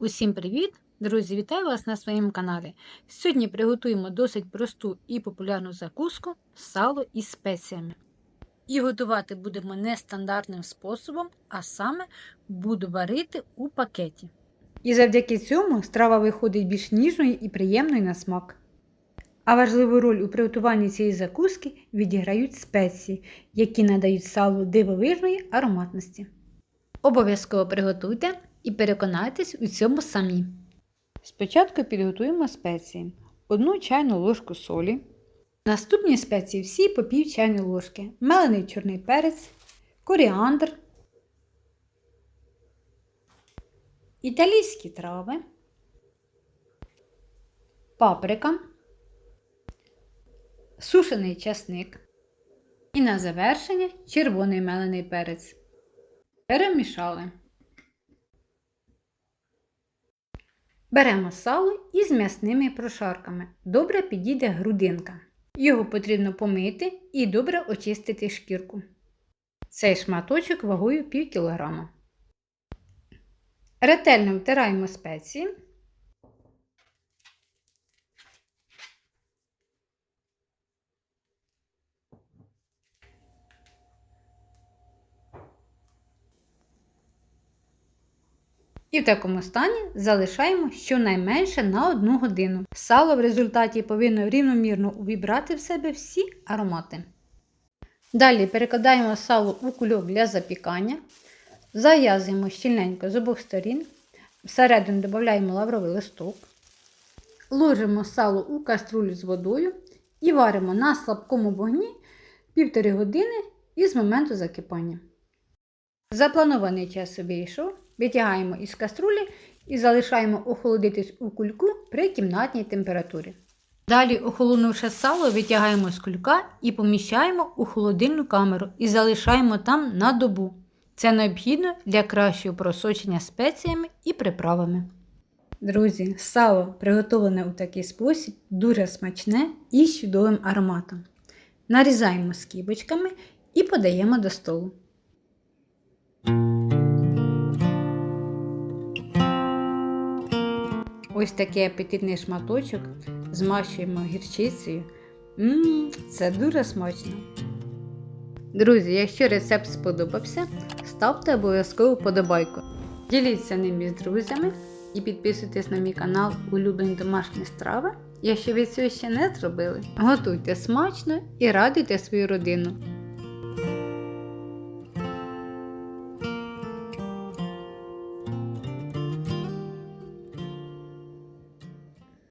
Усім привіт! Друзі, вітаю вас на своєму каналі. Сьогодні приготуємо досить просту і популярну закуску сало із спеціями. І готувати будемо нестандартним способом, а саме буду варити у пакеті. І завдяки цьому страва виходить більш ніжною і приємною на смак. А важливу роль у приготуванні цієї закуски відіграють спеції, які надають салу дивовижної ароматності. Обов'язково приготуйте і переконайтесь у цьому самі. Спочатку підготуємо спеції. Одну чайну ложку солі. Наступні спеції всі по пів чайної ложки. Мелений чорний перець, коріандр, італійські трави, паприка, сушений часник і на завершення червоний мелений перець. Перемішали. Беремо сало із м'ясними прошарками. Добре підійде грудинка. Його потрібно помити і добре очистити шкірку. Цей шматочок вагою пів кілограма. Ретельно втираємо спеції. І в такому стані залишаємо щонайменше на 1 годину. Сало в результаті повинно рівномірно увібрати в себе всі аромати. Далі перекладаємо сало у кульок для запікання, зав'язуємо щільненько з обох сторін, всередину додаємо лавровий листок, ложимо сало у каструлю з водою і варимо на слабкому вогні 1,5 години із моменту закипання. Запланований час вийшов, витягаємо із каструлі і залишаємо охолодитись у кульку при кімнатній температурі. Далі, охолонувши сало, витягаємо з кулька і поміщаємо у холодильну камеру і залишаємо там на добу. Це необхідно для кращого просочення спеціями і приправами. Друзі, сало, приготовлене у такий спосіб, дуже смачне і з чудовим ароматом. Нарізаємо скибочками і подаємо до столу. Ось такий апетитний шматочок змащуємо гірчицею. Ммм, це дуже смачно. Друзі, якщо рецепт сподобався, ставте обов'язково подобайку. Діліться ним із друзями і підписуйтесь на мій канал Улюблені домашні страви. Якщо ви цього ще не зробили, готуйте смачно і радуйте свою родину.